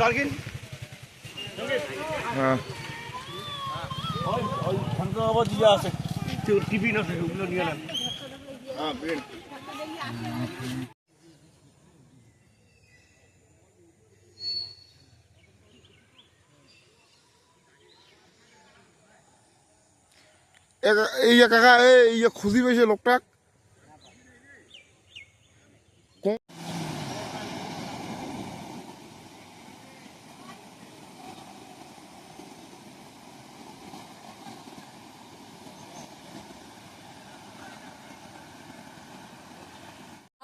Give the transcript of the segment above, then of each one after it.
Jerkin হ্যাঁ আবার দিয়ে আছে টিফিন আছে ওগুলো নিয়ে নেন এই কাকা, এই খুঁজি পেয়েছে লোকটা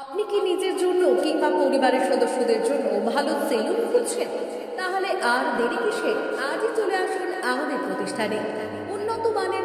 আপনি কি নিজের জন্য কিংবা পরিবারের সদস্যদের জন্য ভালো সেলুন খুঁজছেন? তাহলে আর দেরি কিসে? আজই চলে আসুন আমাদের প্রতিষ্ঠানে। উন্নত মানের